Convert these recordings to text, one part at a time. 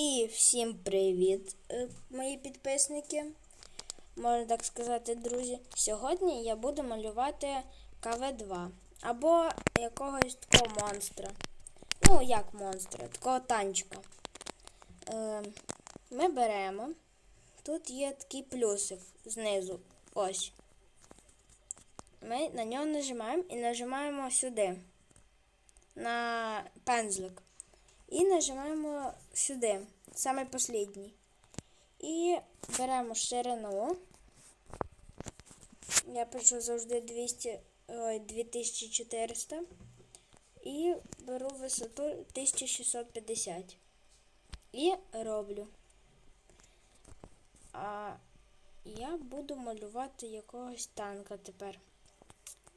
І всім привіт, е, мої підписники. Можна так сказати, друзі. Сьогодні я буду малювати КВ2 або якогось такого монстра. Ну, як монстра, такого танчика. Е, Ми беремо. Тут є такий плюсик знизу. Ось. Ми на нього нажимаємо і нажимаємо сюди. На пензлик. І нажимаємо сюди, саме послідній. І беремо ширину. Я пишу завжди 200, ой, 2400. І беру висоту 1650. І роблю. А я буду малювати якогось танка тепер.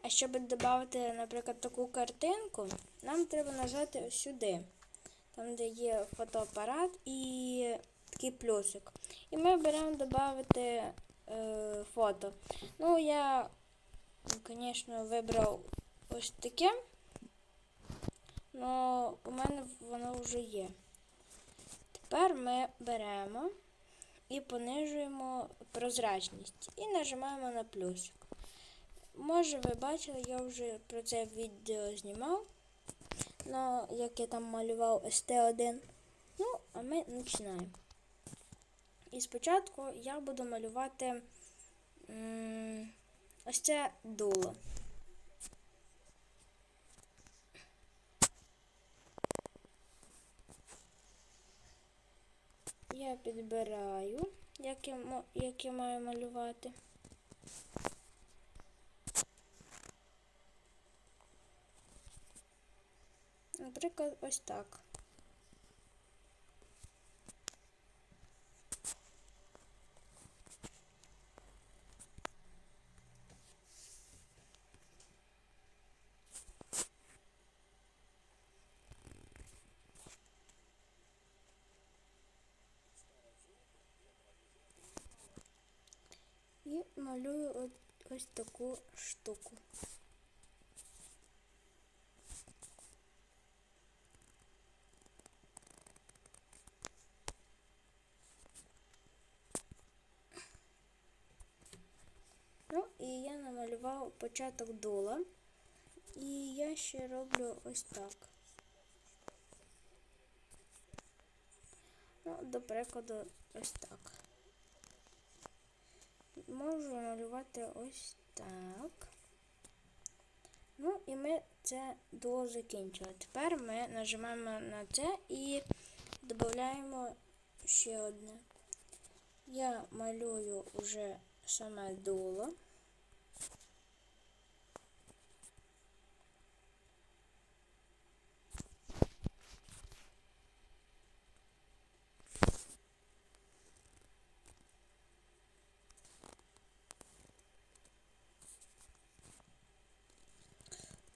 А щоб додати, наприклад, таку картинку, нам треба нажати сюди там, де є фотоапарат і такий плюсик. І ми беремо додати е, фото. Ну, я, звісно, вибрав ось таке, але у мене воно вже є. Тепер ми беремо і понижуємо прозрачність і нажимаємо на плюсик. Може, ви бачили, я вже про це відео знімав. Ну, як я там малював СТ1. Ну, а ми починаємо. І спочатку я буду малювати ось це дуло. Я підбираю, як я, як я маю малювати. Наприклад, ось так. І малюю ось таку штуку. Початок дула. І я ще роблю ось так. Ну, до прикладу, ось так. Можу малювати ось так. Ну, і ми це дуло закінчили. Тепер ми нажимаємо на це і додаємо ще одне. Я малюю вже саме дуло.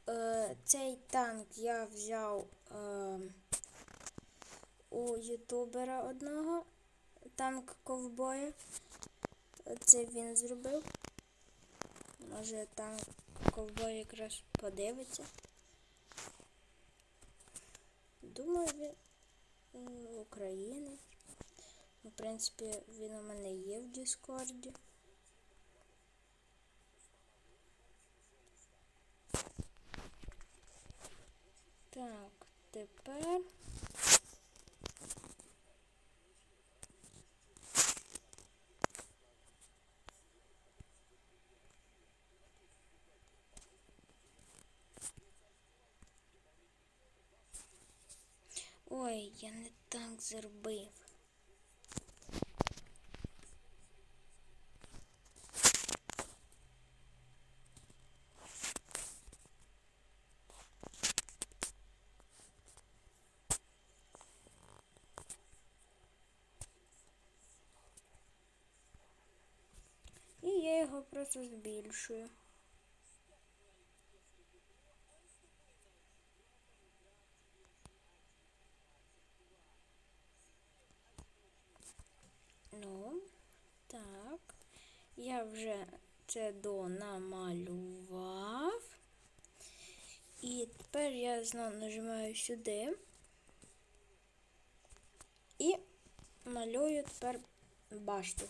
Е, цей танк я взяв е, у ютубера одного танк ковбоя. Це він зробив. Може танк ковбой якраз подивиться. Думаю, він українець. В принципі, він у мене є в Діскорді. Так, тепер. Ой, я не так зробив. І його збільшую. Ну, так, я вже це донамалював. І тепер я знову нажимаю сюди і малюю тепер башту.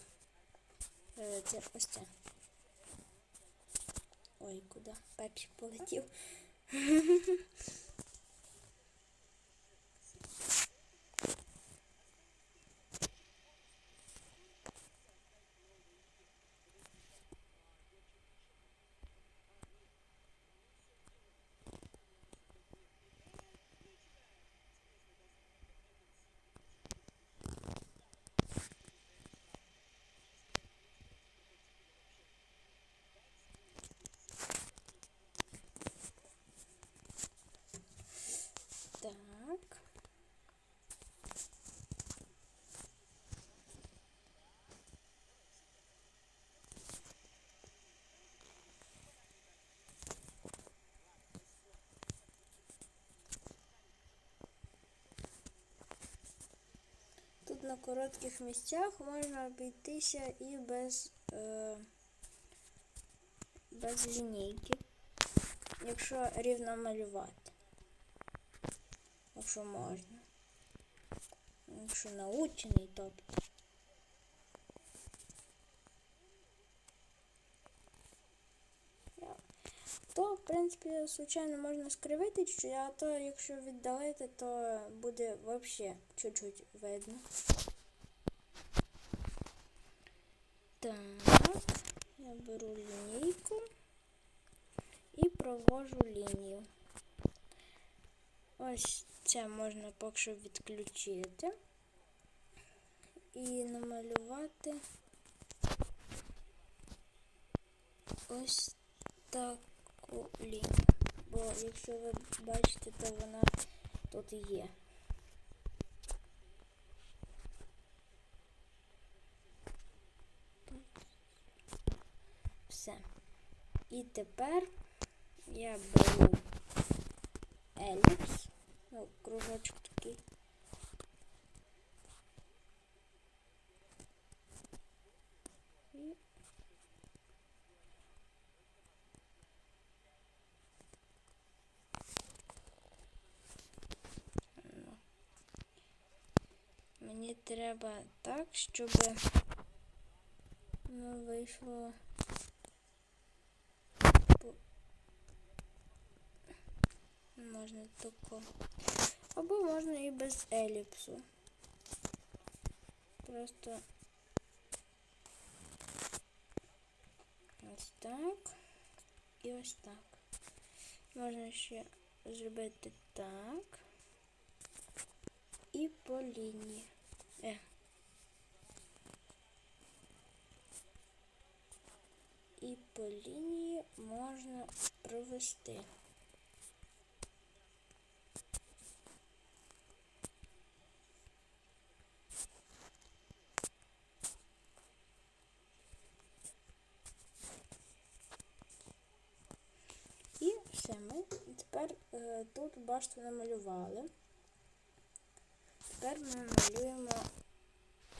Е, Це ось це. Ой, куди? Пепсик полетів. Так. Тут на коротких місцях можна обійтися і без, е, без лінійки, якщо рівно малювати. Якщо можна. Якщо научений, тобто. Я- То, в принципі, звичайно, можна скривити а то якщо віддалити, то буде взагалі чуть-чуть видно. Так, я беру лінійку і провожу лінію. Ось це можна поки що відключити і намалювати ось таку лінію. Бо якщо ви бачите, то вона тут є. Все. І тепер я беру еліпс. Ну, кружочок такий. І Ну. Мені треба так, щоб ну, вийшло можна тако. Або можна і без еліпсу. Просто ось так і ось так. Можна ще зробити так і по лінії. Е. І по лінії можна провести. І все, ми тепер е, тут башту намалювали. Тепер ми малюємо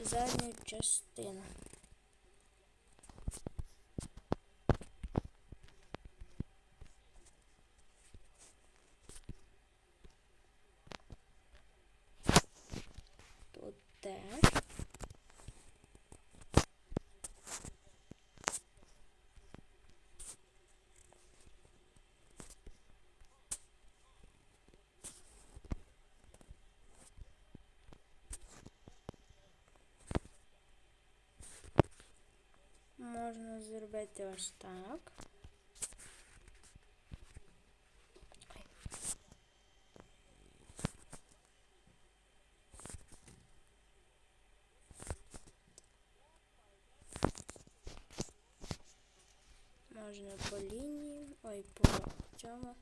задню частину. Тут теж. Можна зробити ось так. Можна по лінії, ой, по цьому.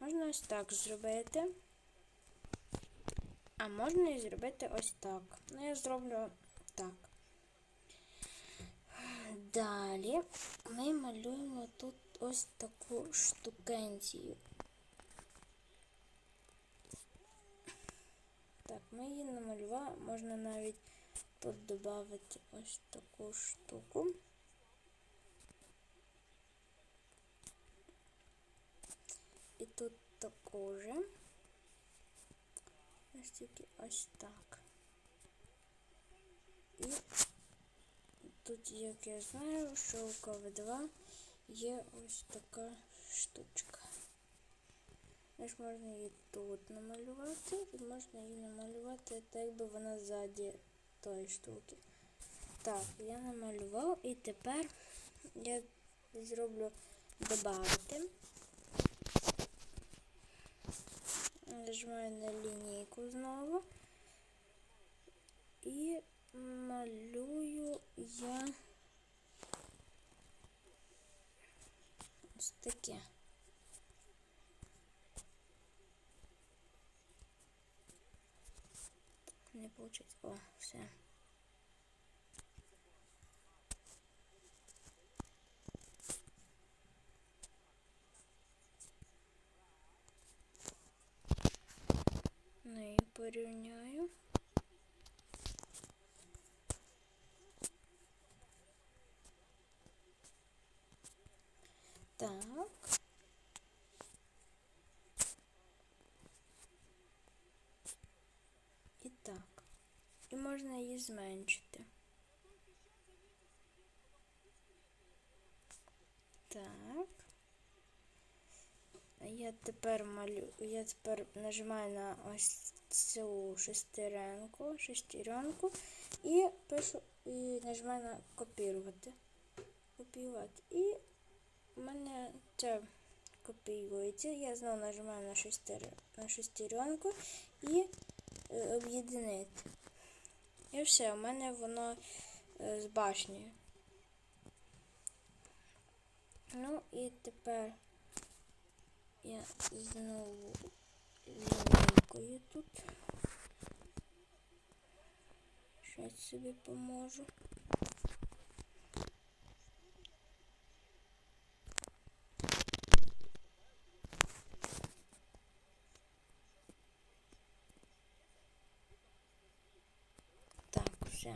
Можна ось так зробити. А можна і зробити ось так. Ну, я зроблю так. Далі ми малюємо тут ось таку штукенцію. Так, ми її намалювали, можна навіть тут додати ось таку штуку. І тут таку же. Ось тільки ось так. І тут, як я знаю, що у КВ2 є ось така штучка. Ось можна її тут намалювати, і можна її намалювати так, якби вона ззаді тої штуки. Так, я намалював і тепер я зроблю добавити. Нажимаю на лінійку знову. І малюю я ось. Не получится. О, все. Ну і порівняю. Можна її зменшити. Так. Я тепер малю, я тепер нажимаю на ось цю шестеренку, шестеренку і пишу і нажимаю на копірувати. Копіювати. І у мене це копіюється. Я знову нажимаю на шестеренку і е, об'єднати. І все, у мене воно е, з башнею. Ну і тепер я знову лінійкою тут. Щось собі поможу. Так, все.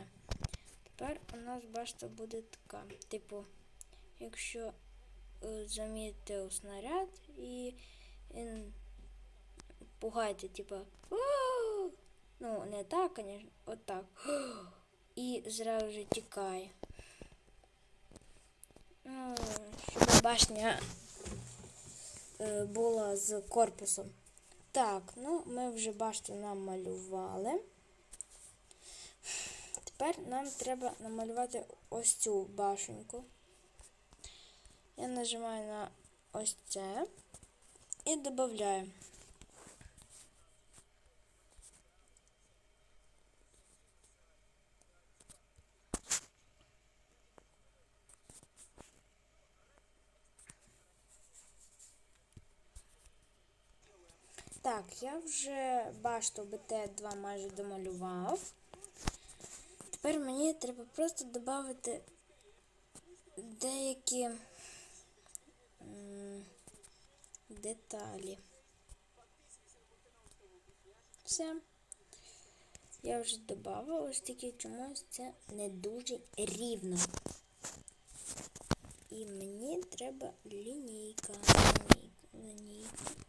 Тепер у нас башта буде така. Типу, якщо е, замітив снаряд і він пугається, типу, ну, не так, звісно, отак. І зразу же тікає. Ну, щоб башня е, була з корпусом. Так, ну ми вже башту намалювали. Тепер нам треба намалювати ось цю башеньку. Я нажимаю на ось це і додаю. Так, я вже башту БТ2 майже домалював. Тепер мені треба просто додати деякі деталі. Все. Я вже додала, ось тільки чомусь це не дуже рівно. І мені треба лінійка. Лінійка. лінійка.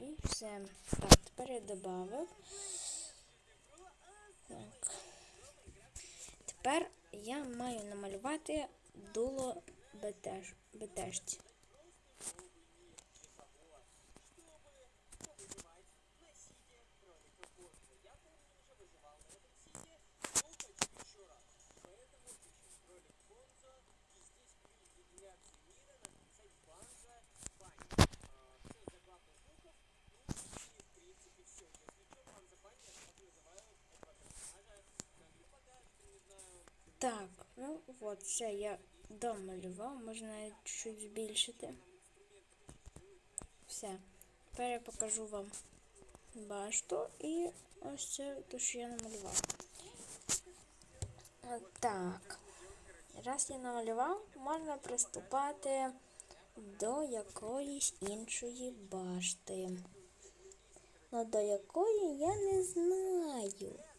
І все. Так, тепер я додав. Так. Тепер я маю намалювати дуло БТ, БТшці. Так, ну от, все, я домалював, можна навіть чуть збільшити. Все. Тепер я покажу вам башту і ось це те, що я намалював. Так. Раз я намалював, можна приступати до якоїсь іншої башти. Ну до якої я не знаю.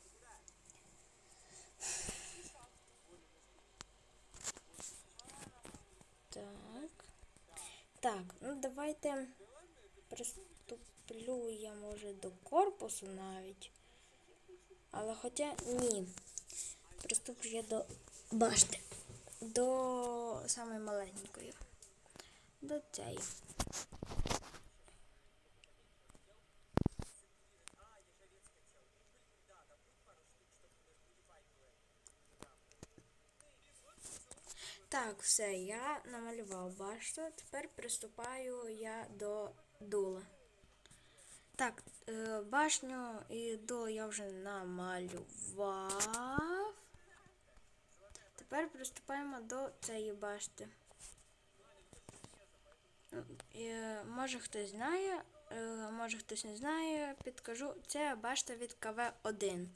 Так. Ну давайте приступлю я може до корпусу навіть. Але хоча ні. Приступлю я до башти. До самої маленької. До цієї. Так, все, я намалював башту. Тепер приступаю я до дула. Так, е, башню і дуло я вже намалював. Тепер приступаємо до цієї башти. Ну, е, Може хтось знає, е, може хтось не знає, підкажу. Це башта від КВ-1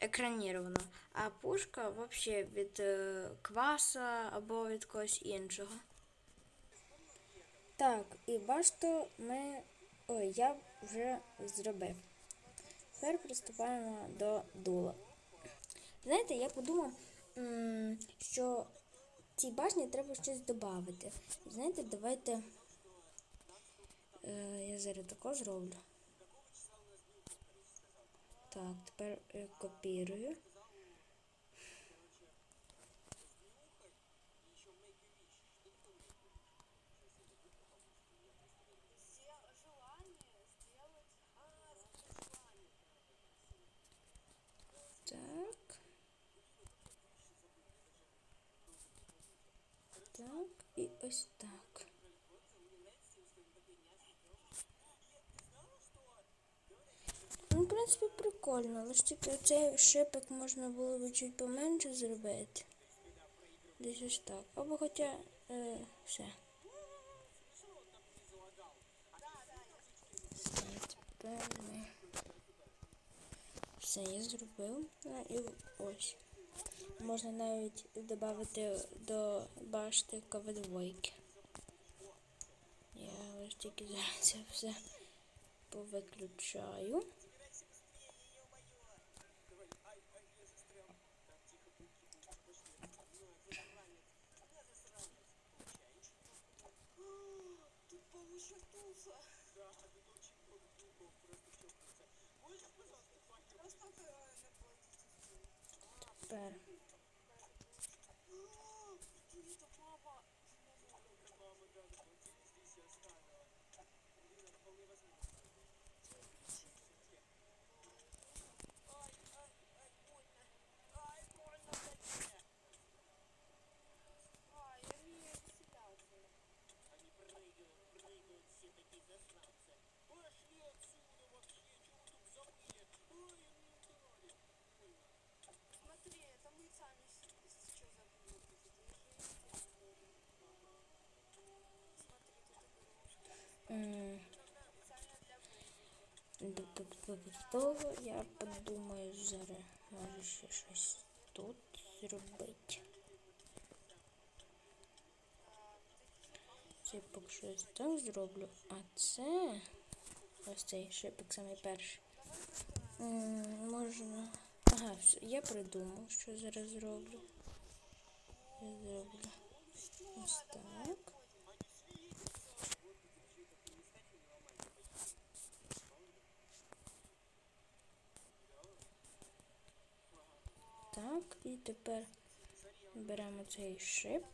екранірована, а пушка взагалі від е, кваса або від когось іншого. Так, і башту ми. Ой, я вже зробив. Тепер приступаємо до дула. Знаєте, я подумав, що цій башні треба щось додати. Знаєте, давайте. Е, я зараз тако зроблю. Так, тепер е, копірую. Так. Так, і ось так. Ну, в принципі, прикольно, але ж тільки цей шипик можна було б чуть поменше зробити. Десь ось так. Або хоча е, все. Тепер ми. Все, я зробив. Ну, і ось. Можна навіть додати до башти КВ-двойки. Я ось тільки зараз все повиключаю. Тепер. Смотри, там лица не с- с- что за Смотри, тут м, специально для До до- до того я подумаю зараз, може ще щось тут зробити. Це поки що ось так зроблю, а це ось цей шипик самий перший. Можна. Ага, все, я придумав, що зараз зроблю. Я зроблю ось так. Так, і тепер беремо цей шип.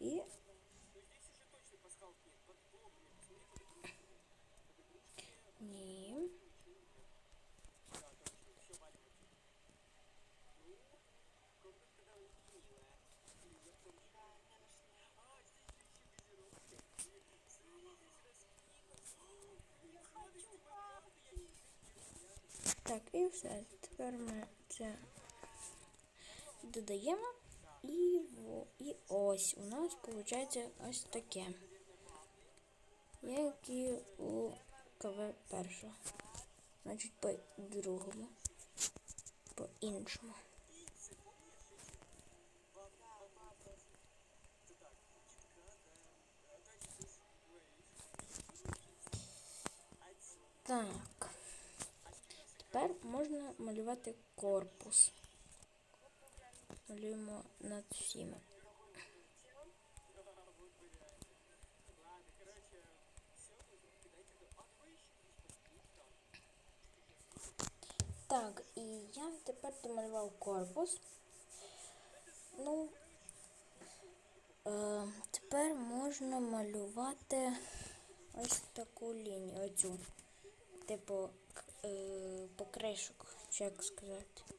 І ні. Так, і все. Тепер ми це додаємо. І, і ось у нас виходить ось таке. Як і у КВ першого. Значить, по другому. По іншому. Так можна малювати корпус. Малюємо над всіма. Так, і я тепер домалював корпус. Ну, е, тепер можна малювати ось таку лінію, оцю, типу е, як сказати.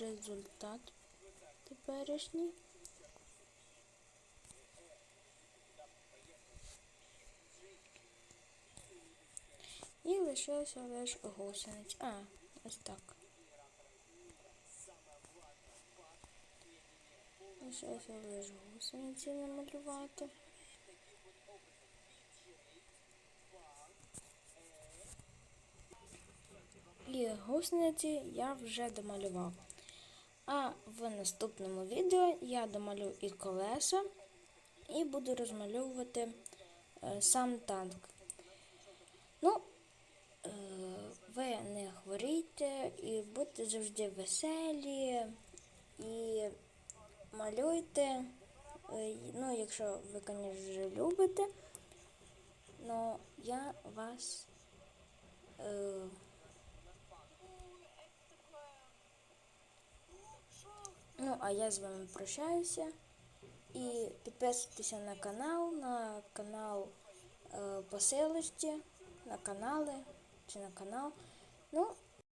Результат теперішній. І лишилося лише гусениць. А, ось так. Лишилося лише гусениці намалювати. І гусениці я вже домалював. А в наступному відео я домалюю і колеса і буду розмальовувати е, сам танк. Ну, е, ви не хворійте і будьте завжди веселі і малюйте. Е, ну, якщо ви, звісно, любите. Ну, я вас. Ну, а я з вами прощаюся. І підписуйтеся на канал, на канал е, поселищі, на канали чи на канал. Ну,